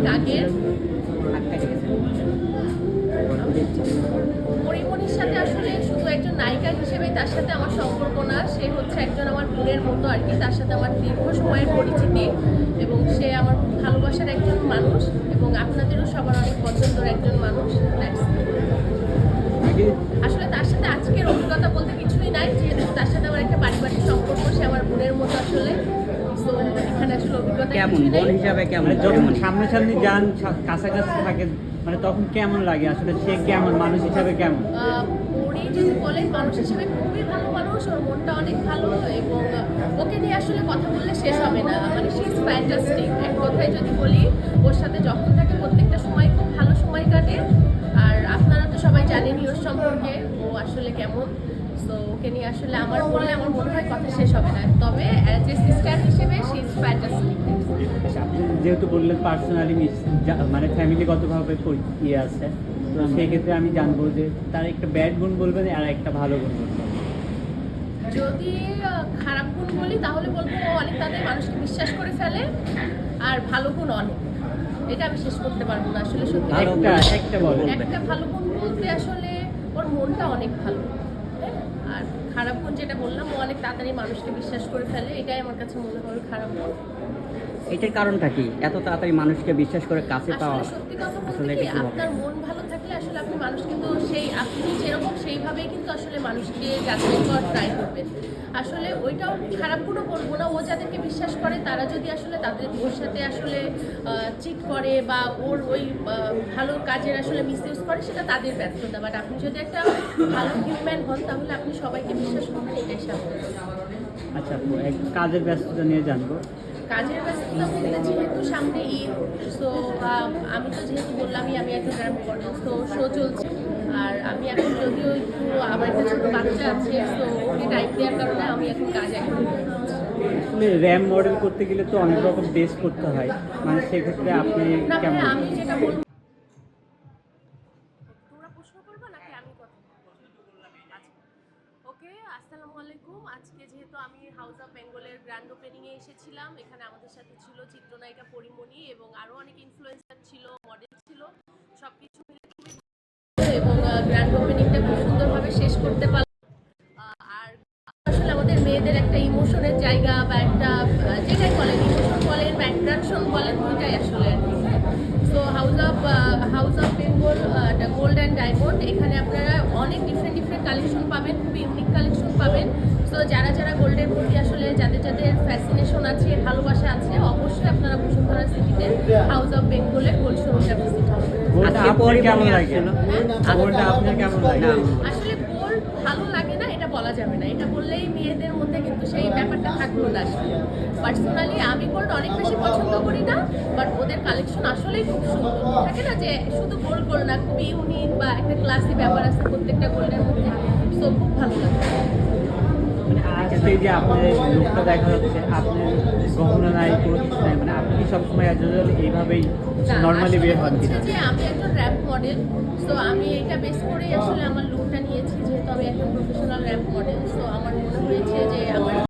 অনেক আগের পরিমণির সাথে আসলে শুধু একজন নায়িকা হিসেবে তার সাথে আমার সম্পর্ক না, সে হচ্ছে একজন আমার বোনের মতো আর কি। তার সাথে আমার দীর্ঘ সময়ের পরিচিতি এবং সে আমার ভালোবাসার একজন মানুষ এবং আপনাদেরও সবার অনেক পছন্দের একজন মানুষ। আসলে তার সাথে আজকের অভিজ্ঞতা বলতে কিছুই নাই, যেহেতু তার সাথে আমার একটা পারিবারিক সম্পর্ক, সে আমার বোনের মতো আসলে। তো আসলে অভিজ্ঞতা কেমন? বোন হিসাবে কেমন? মানে যখন? সামনাসামনি যান কাছাকাছি থাকে মানে তখন কেমন লাগে? আসলে সে কেমন? মানুষ হিসাবে কেমন? উনি যদি বলেন মানুষ হিসেবে খুবই ভালো মানুষ ওর মনটা অনেক ভালো এবং ওকে নিয়ে আসলে কথা বললে শেষ হবে না। মানে শি ইজ ফ্যান্টাস্টিক এক কথায় যদি বলি ওর সাথে যখন থাকে প্রত্যেকটা সময় খুব ভালো সময় কাটে। আর আপনারা তো সবাই জানেনই ওর সম্পর্কে ও আসলে কেমন। তো ওকে নিয়ে আসলে আমার বললে আমার মনে হয় কথা শেষ হবে না। তবে অ্যাজ এ সিস্টার হিসেবে শি ইজ ফ্যান্টাস্টিক যেহেতু বললেন পার্সোনালি মানে ফ্যামিলিগতভাবে ইয়ে আছে। তো সেই ক্ষেত্রে আমি জানব যে তার একটা ব্যাড গুণ বলবেন আর একটা ভালো গুণ বলবেন। যদি খারাপ গুণ বলি তাহলে বলব অনেক তাদের মানুষকে বিশ্বাস করে ফেলে আর ভালো গুণ অনেক। এটা আমি শেষ করতে পারব না। আসলে সত্যি একটা ভালো গুণ বলতে আসলে ওর মনটা অনেক ভালো? আর খারাপ গুণ যেটা বললাম ও অনেক তাড়াতাড়ি মানুষকে বিশ্বাস করে ফেলে এটাই আমার কাছে মনে হয় খারাপ গুণ। এটার কারণটা কি? এত তাড়াতাড়ি মানুষকে বিশ্বাস করে কাছে পাওয়া আসলে সত্যি কথা বলতে কি আপনার মন ভালো থাকলে আসলে আপনি মানুষ কিন্তু সেই আপনি সেইভাবেই কিন্তু আসলে মানুষকে যাচাই করার ট্রাই করবেন আসলে ওইটাও খারাপ কোনো বলব না। ও যাদেরকে বিশ্বাস করে, তারা যদি আসলে তাদের ওর সাথে আসলে চিট করে বা ওর ওই ভালো কাজের আসলে মিসইউজ করে, সেটা তাদের ব্যর্থতা। বাট আপনি যদি একটা ভালো হিউম্যান হন, তাহলে আপনি সবাইকে বিশ্বাস করবেন, এটাই স্বাভাবিক। আচ্ছা কাজের ব্যস্ততা নিয়ে জানব। কাজের ব্যস্ততা বলতে যেহেতু সামনে ঈদ সো আমি তো যেহেতু বললামই আমি একটা গ্রাম করি তো শো চলছে। আর আমি এখন যদিও একটু আমার একটা ছোটো বাচ্চা আছে তো ওকে টাইম দেওয়ার কারণে আমি এখন কাজ এখন র্যাম মডেল করতে গেলে তো অনেক রকম টেস্ট করতে হয়। মানে সেক্ষেত্রে আপনি কেমন? আমি যেটা বলব আজকে যেহেতু আমি হাউস অফ বেঙ্গলের গ্র্যান্ড ওপেনিংয়ে এসেছিলাম, এখানে আমাদের সাথে ছিল চিত্রনায়িকা পরিমণি এবং আরও অনেক ইনফ্লুয়েন্সার ছিল মডেল ছিল সব কিছু মিলে খুবই এবং গ্র্যান্ড ওপেনিংটা খুব সুন্দরভাবে শেষ করতে পারলাম। আর আসলে আমাদের মেয়েদের একটা ইমোশনের জায়গা বা একটা যেটাই বলেন ইমোশন বলেন বা অ্যাট্রাকশন বলেন, দুইটাই আসলে so house of house of Bengal gold and diamond এখানে আপনারা অনেক ডিফারেন্ট ডিফারেন্ট কালেকশন পাবেন, খুবই ইউনিক কালেকশন পাবেন। সো যারা যারা গোল্ডের প্রতি আসলে যাদের যাদের ফ্যাসিনেশন আছে ভালোবাসা আছে অবশ্যই আপনারা বসুন্ধরা সিটিতে হাউস অফ বেঙ্গলের গোল্ড শোরুমটা ভিজিট হবে আসছিল। হ্যাঁ? আসলে গোল্ড ভালো লাগে না এটা বলা যাবে না। এটা বললেই মেয়েদের মধ্যে কিন্তু সেই ব্যাপারটা থাকল না আসলে। পার্সোনালি আমি গোল্ড অনেক বেশি পছন্দ করি না বাট ওদের কালেকশন আসলেই খুব সুন্দর। থাকে না যে শুধু গোল্ড গোল্ড না খুবই ইউনিক বা একটা ক্লাসি ব্যাপার আছে প্রত্যেকটা গোল্ডের মধ্যে সো খুব ভালো লাগে। মানে আজকে যে আপনার লোকটা দেখা যাচ্ছে আপনার গহনা নাই নাই। মানে আপনি কি সবসময় অ্যাজ এইভাবেই নর্মালি বের হন কিনা? যে আমি একজন র্যাপ মডেল সো আমি এটা বেস করেই আসলে আমার লুকটা নিয়েছি যেহেতু আমি একজন প্রফেশনাল র্যাপ মডেল সো আমার মনে হয়েছে যে আমার